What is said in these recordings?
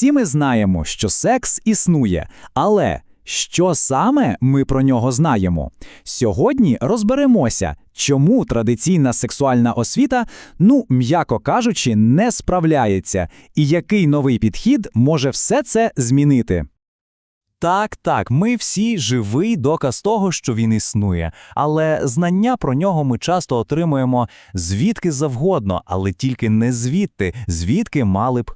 Всі ми знаємо, що секс існує, але що саме ми про нього знаємо? Сьогодні розберемося, чому традиційна сексуальна освіта, ну, м'яко кажучи, не справляється, і який новий підхід може все це змінити. Так, так, ми всі живий доказ того, що він існує, але знання про нього ми часто отримуємо звідки завгодно, але тільки не звідти, звідки мали б.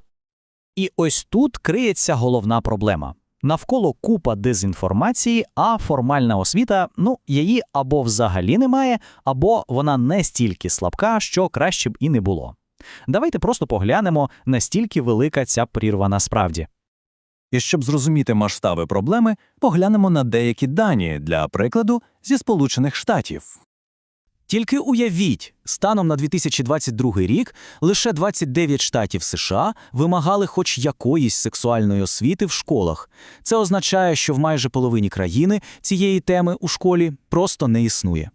І ось тут криється головна проблема. Навколо купа дезінформації, а формальна освіта, ну, її або взагалі немає, або вона настільки слабка, що краще б і не було. Давайте просто поглянемо, настільки велика ця прірва насправді. І щоб зрозуміти масштаби проблеми, поглянемо на деякі дані, для прикладу, зі Сполучених Штатів. Тільки уявіть, станом на 2022 рік лише 29 штатів США вимагали хоч якоїсь сексуальної освіти в школах. Це означає, що в майже половині країни цієї теми у школі просто не існує.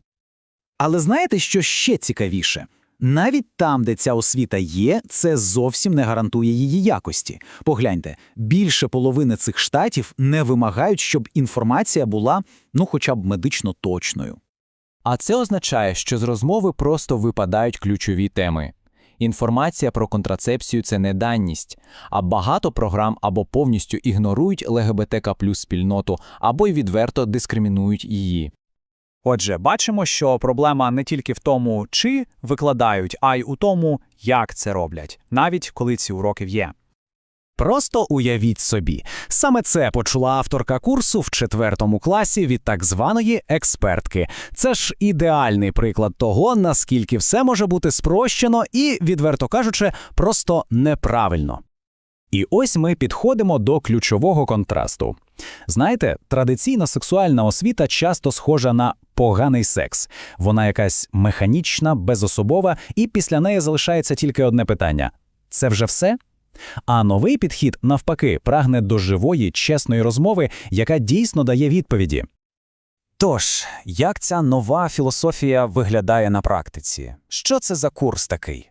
Але знаєте, що ще цікавіше? Навіть там, де ця освіта є, це зовсім не гарантує її якості. Погляньте, більше половини цих штатів не вимагають, щоб інформація була, ну, хоча б медично точною. А це означає, що з розмови просто випадають ключові теми. Інформація про контрацепцію це не даність, а багато програм або повністю ігнорують ЛГБТК плюс спільноту, або й відверто дискримінують її. Отже, бачимо, що проблема не тільки в тому, чи викладають, а й у тому, як це роблять, навіть коли ці уроки є. Просто уявіть собі, саме це почула авторка курсу в четвертому класі від так званої експертки. Це ж ідеальний приклад того, наскільки все може бути спрощено і, відверто кажучи, просто неправильно. І ось ми підходимо до ключового контрасту. Знаєте, традиційна сексуальна освіта часто схожа на поганий секс. Вона якась механічна, безособова, і після неї залишається тільки одне питання: це вже все? А новий підхід, навпаки, прагне до живої, чесної розмови, яка дійсно дає відповіді. Тож, як ця нова філософія виглядає на практиці? Що це за курс такий?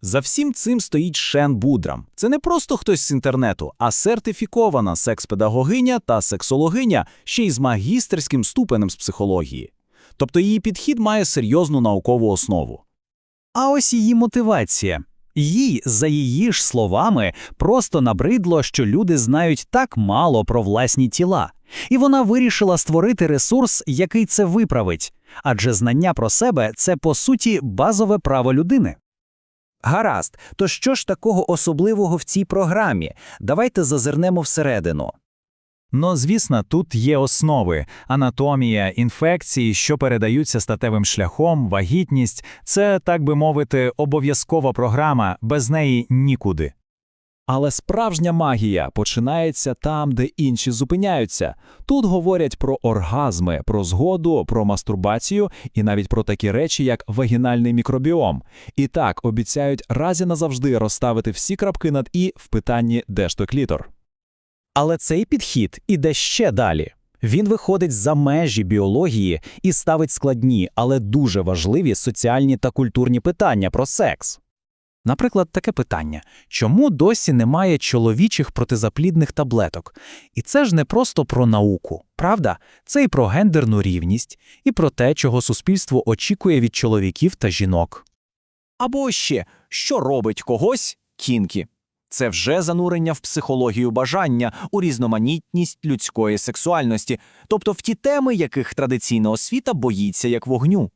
За всім цим стоїть Шен Будрам. Це не просто хтось з інтернету, а сертифікована секс-педагогиня та сексологиня, ще й з магістерським ступенем з психології. Тобто її підхід має серйозну наукову основу. А ось її мотивація. Їй, за її ж словами, просто набридло, що люди знають так мало про власні тіла, і вона вирішила створити ресурс, який це виправить. Адже знання про себе це по суті базове право людини. Гаразд, то що ж такого особливого в цій програмі? Давайте зазирнемо всередину. Ну, звісно, тут є основи: анатомія, інфекції, що передаються статевим шляхом, вагітність це, так би мовити, обов'язкова програма, без неї нікуди. Але справжня магія починається там, де інші зупиняються. Тут говорять про оргазми, про згоду, про мастурбацію і навіть про такі речі, як вагінальний мікробіом. І так обіцяють разі назавжди розставити всі крапки над і в питанні де ж той клітор. Але цей підхід іде ще далі. Він виходить за межі біології і ставить складні, але дуже важливі соціальні та культурні питання про секс. Наприклад, таке питання: чому досі немає чоловічих протизаплідних таблеток? І це ж не просто про науку, правда? Це і про гендерну рівність, і про те, чого суспільство очікує від чоловіків та жінок. Або ще, що робить когось кінкі. Це вже занурення в психологію бажання, у різноманітність людської сексуальності, тобто в ті теми, яких традиційна освіта боїться як вогню.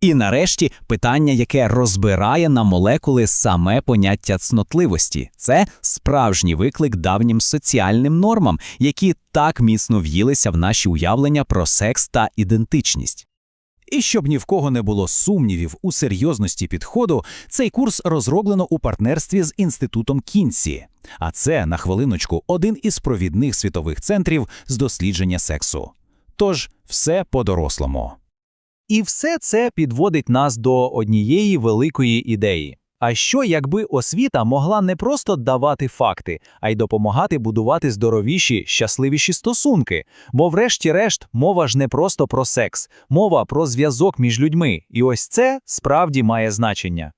І нарешті питання, яке розбирає на молекули саме поняття цнотливості, це справжній виклик давнім соціальним нормам, які так міцно в'їлися в наші уявлення про секс та ідентичність. І щоб ні в кого не було сумнівів у серйозності підходу, цей курс розроблено у партнерстві з інститутом Кінсі. А це, на хвилиночку, один із провідних світових центрів з дослідження сексу. Тож все по-дорослому. І все це підводить нас до однієї великої ідеї. А що, якби освіта могла не просто давати факти, а й допомагати будувати здоровіші, щасливіші стосунки? Бо, врешті-решт, мова ж не просто про секс, мова про зв'язок між людьми. І ось це справді має значення.